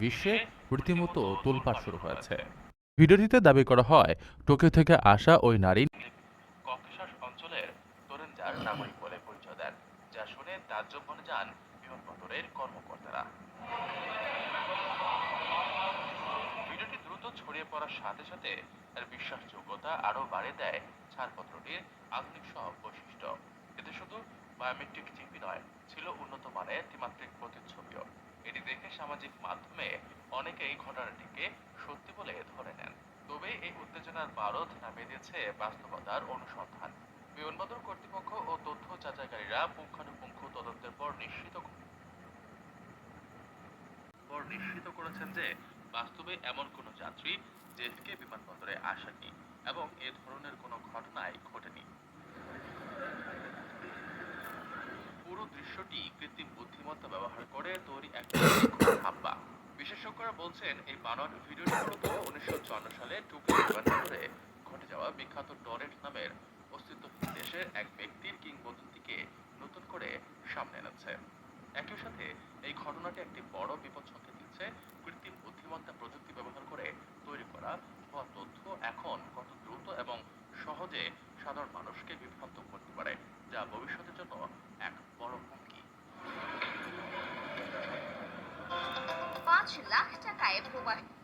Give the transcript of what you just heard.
বিশ্বে রীতিমতো তোলপাড় শুরু হয়েছে। ভিডিওটিতে দাবি করা হয় টোকিও থেকে আসা ওই নারী ককেশাস অঞ্চলের নাগরিক বলে পরিচয় দেন যা শুনে তাজ্জব বনে যান বিমানবন্দরের কর্মকর্তারা। ভিডিওটি দ্রুত ছড়িয়ে পড়ার সাথে সাথে এর বিশ্বাসযোগ্যতা আরও বাড়িয়ে দেয় ছাড়পত্রটির আধুনিক সব বৈশিষ্ট্য। এতে শুধু বায়োমেট্রিক চিপি নয় ছিল উন্নত মানের ত্রিমাত্রিক প্রতিচ্ছবিও। সামাজিক মাধ্যমে অনেকেই ঘটনাটিকে সত্যি বলে ধরে নেন। তবে এই উত্তেজনার বারদ নামিয়ে দিয়েছে বাস্তবতার অনুসন্ধান। বিমানবন্দর কর্তৃপক্ষ ও তথ্য যাচাইকারীরা পুঙ্খানুপুঙ্খ তদন্তের পর নিশ্চিত পর নিশ্চিত করেছেন যে বাস্তবে এমন কোনো যাত্রী জেফকে বিমানবন্দরে আসেনি এবং এ ধরনের কোনো ঘটনাই ঘটেনি। পুরো দৃশ্যটি কৃত্রিম বুদ্ধিমত্তা ব্যবহার করে তৈরি একটা বিশেষজ্ঞরা বলছেন, এই বানর ভিডিওটি মূলত উনিশশো চুয়ান্ন সালে টোকিও বিমানবন্দরে ঘটে যাওয়া বিখ্যাত ডরেট নামের অস্তিত্বহীন দেশের এক ব্যক্তির কিংবদন্তিকে নতুন করে সামনে এনেছে। একই সাথে এই ঘটনাটি একটি বড় বিপদ সংকেত দিচ্ছে কৃত্রিম বুদ্ধিমত্তা প্রযুক্তি ব্যবহার করে তৈরি করা হওয়া তথ্য এখন কত দ্রুত এবং সহজে সাধারণ মানুষকে বিভ্রান্ত করতে পারে, যা ভবিষ্যতের জন্য এক লাখ টাকায় প্রবাসী